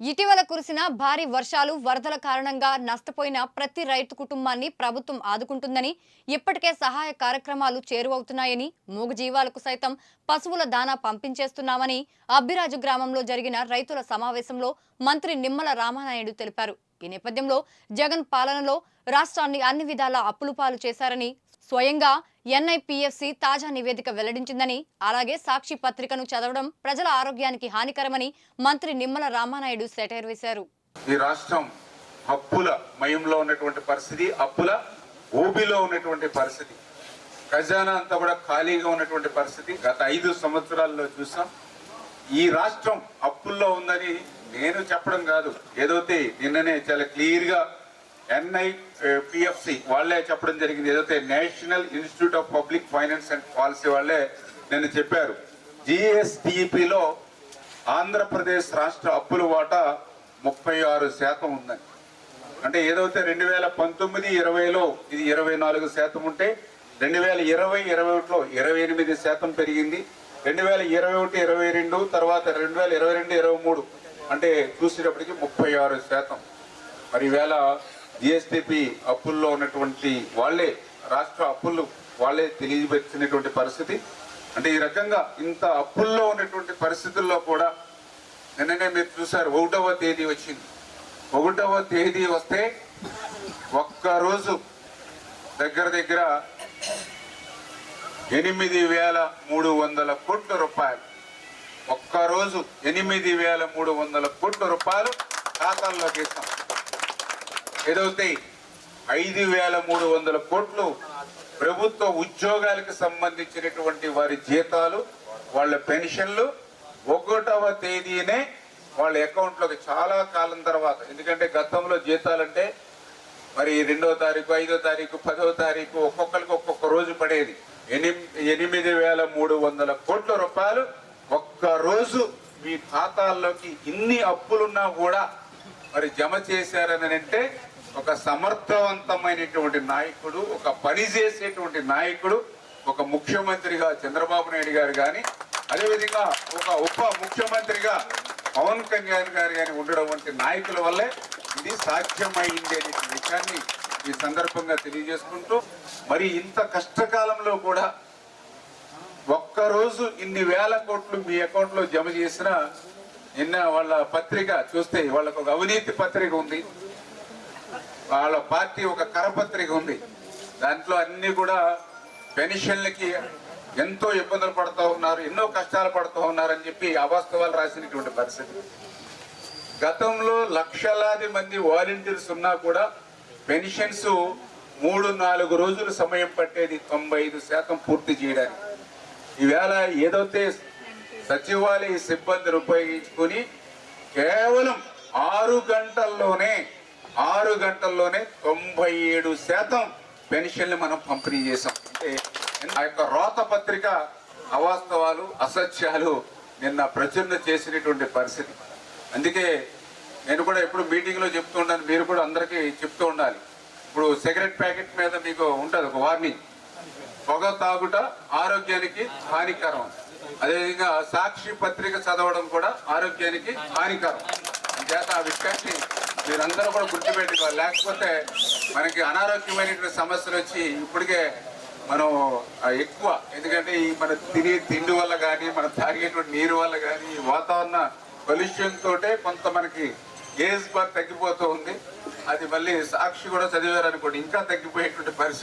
ఇటీవల కురిసిన భారీ వర్షాలు వరదల కారణంగా నష్టపోయిన ప్రతి రైతు కుటుంబాన్ని ప్రభుత్వం ఆదుకుంటుందని ఇప్పటికే సహాయ కార్యక్రమాలు చేరువవుతున్నాయని మూగజీవాలకు సైతం పశువుల దానా పంపించేస్తున్నామని అబ్బిరాజు గ్రామంలో జరిగిన రైతుల సమావేశంలో మంత్రి నిమ్మల రామానాయుడు తెలిపారు. ఈ నేపథ్యంలో జగన్ పాలనలో రాష్ట్రాన్ని అన్ని విధాలా అప్పులు పాలు చేశారని స్వయంగా ఎన్ఐపిఎఫ్సి తాజా నివేదిక వెల్లడించిందని అలాగే సాక్షి పత్రికను చదవడం ప్రజల ఆరోగ్యానికి హానికరమని మంత్రి నిమ్మల రామానాయుడు సెటైర్ వేశారు. ఈ రాష్ట్రం అప్పుల మయంలో ఉన్నటువంటి పరిస్థితి అప్పుల ఊబిలో ఉన్నటువంటి పరిస్థితి ఖజానా అంతా కూడా ఖాళీగా ఉన్నటువంటి పరిస్థితి. గత ఐదు సంవత్సరాల్లో చూసాం ఈ రాష్ట్రం అప్పుల్లో ఉందని నేను చెప్పడం కాదు. ఏదైతే నిన్ననే చాలా క్లియర్గా ఎన్ఐ పిఎఫ్సి uh, వాళ్ళే చెప్పడం జరిగింది. ఏదైతే national institute of public finance and policy వాళ్ళే నిన్న చెప్పారు. జిఎస్టిపిలో ఆంధ్రప్రదేశ్ రాష్ట్ర అప్పుల వాటా ముప్పై ఆరు శాతం ఉందని. అంటే ఏదైతే రెండు వేల పంతొమ్మిది ఇరవైలో ఇది ఇరవై నాలుగు శాతం ఉంటే రెండు వేల ఇరవై ఇరవై ఒకటిలో ఇరవై ఎనిమిది శాతం పెరిగింది. రెండు వేల ఇరవై ఒకటి ఇరవై రెండు తర్వాత రెండు వేల ఇరవై రెండు ఇరవై మూడు అంటే చూసేటప్పటికి ముప్పై ఆరు శాతం. మరి వేళ జిఎస్టిపి అప్పుల్లో ఉన్నటువంటి వాళ్ళే రాష్ట్ర అప్పులు వాళ్ళే తెలియపెట్టినటువంటి పరిస్థితి. అంటే ఈ రకంగా ఇంత అప్పుల్లో ఉన్నటువంటి పరిస్థితుల్లో కూడా నిన్ననే మీరు చూసారు ఒకటవ తేదీ వచ్చింది. ఒకటవ తేదీ వస్తే ఒక్క రోజు దగ్గర దగ్గర ఎనిమిది వేల మూడు వందల కోట్ల రూపాయలు. ఒక్క రోజు ఎనిమిది వేల మూడు వందల కోట్ల రూపాయలు ఖాతాల్లోకి వేసాం ఏదైతే ఐదు వేల మూడు వందల కోట్లు ప్రభుత్వ ఉద్యోగాలకు సంబంధించినటువంటి వారి జీతాలు వాళ్ళ పెన్షన్లు ఒకటవ తేదీనే వాళ్ళ అకౌంట్లోకి చాలా కాలం తర్వాత ఎందుకంటే గతంలో జీతాలంటే మరి రెండో తారీఖు ఐదో తారీఖు పదో తారీఖు ఒక్కొక్కరికి ఒక్కొక్క రోజు పడేది. ఎనిమిది ఎనిమిది వేల మూడు వందల కోట్ల రూపాయలు ఒక్క రోజు మీ ఖాతాల్లోకి ఇన్ని అప్పులున్నా కూడా మరి జమ చేశారని అంటే ఒక సమర్థవంతమైనటువంటి నాయకుడు ఒక పని చేసేటువంటి నాయకుడు ఒక ముఖ్యమంత్రిగా చంద్రబాబు నాయుడు గారు కానీ అదేవిధంగా ఒక ఉప ముఖ్యమంత్రిగా పవన్ కళ్యాణ్ గారు కానీ ఉండడం వంటి నాయకుల వల్లే ఇది సాధ్యమైంది అనే విషయాన్ని ఈ సందర్భంగా తెలియజేసుకుంటూ మరి ఇంత కష్టకాలంలో కూడా ఒక్కరోజు ఇన్ని వేల కోట్లు మీ అకౌంట్లో జమ చేసిన నిన్న వాళ్ళ పత్రిక చూస్తే వాళ్ళకు ఒక అవినీతి పత్రిక ఉంది. వాళ్ళ పార్టీ ఒక కరపత్రిక ఉంది. దాంట్లో అన్ని కూడా పెన్షన్లకి ఎంతో ఇబ్బందులు పడుతూ ఉన్నారు ఎన్నో కష్టాలు పడుతూ ఉన్నారని చెప్పి అవాస్తవాలు రాసినటువంటి పరిస్థితి. గతంలో లక్షలాది మంది వాలంటీర్స్ ఉన్నా కూడా పెన్షన్స్ మూడు నాలుగు రోజులు సమయం పట్టేది తొంభై ఐదు శాతం పూర్తి చేయడానికి. ఈవేళ ఏదైతే సచివాలయ సిబ్బందిని ఉపయోగించుకొని కేవలం ఆరు గంటల్లోనే ఆరు గంటల్లోనే తొంభై ఏడు శాతం పెన్షన్లు మనం పంపిణీ చేసాం అంటే ఆ యొక్క రోత పత్రిక అవాస్తవాలు అసత్యాలు నిన్న ప్రచురణ చేసినటువంటి పరిస్థితి. అందుకే నేను కూడా ఎప్పుడు మీటింగ్లో చెప్తూ ఉంటాను మీరు కూడా అందరికీ చెప్తూ ఉండాలి. ఇప్పుడు సిగరెట్ ప్యాకెట్ మీద మీకు ఉంటుంది ఒక వార్నింగ్. పొగ తాగుట ఆరోగ్యానికి హానికరం. అదేవిధంగా సాక్షి పత్రిక చదవడం కూడా ఆరోగ్యానికి హానికరం. చేత ఆ విషయాన్ని మీరందరూ కూడా గుర్తుపెట్టుకోవాలి. లేకపోతే మనకి అనారోగ్యమైనటువంటి సమస్యలు వచ్చి ఇప్పటికే మనం ఎక్కువ. ఎందుకంటే ఈ మన తినే తిండి వల్ల కానీ మనం తాగేటువంటి నీరు వల్ల కానీ ఈ వాతావరణ పొల్యూషన్ తోటే కొంత మనకి ఏజ్ బార్ తగ్గిపోతూ ఉంది. అది మళ్ళీ సాక్షి కూడా చదివారు అనుకోండి ఇంకా తగ్గిపోయేటువంటి పరిస్థితి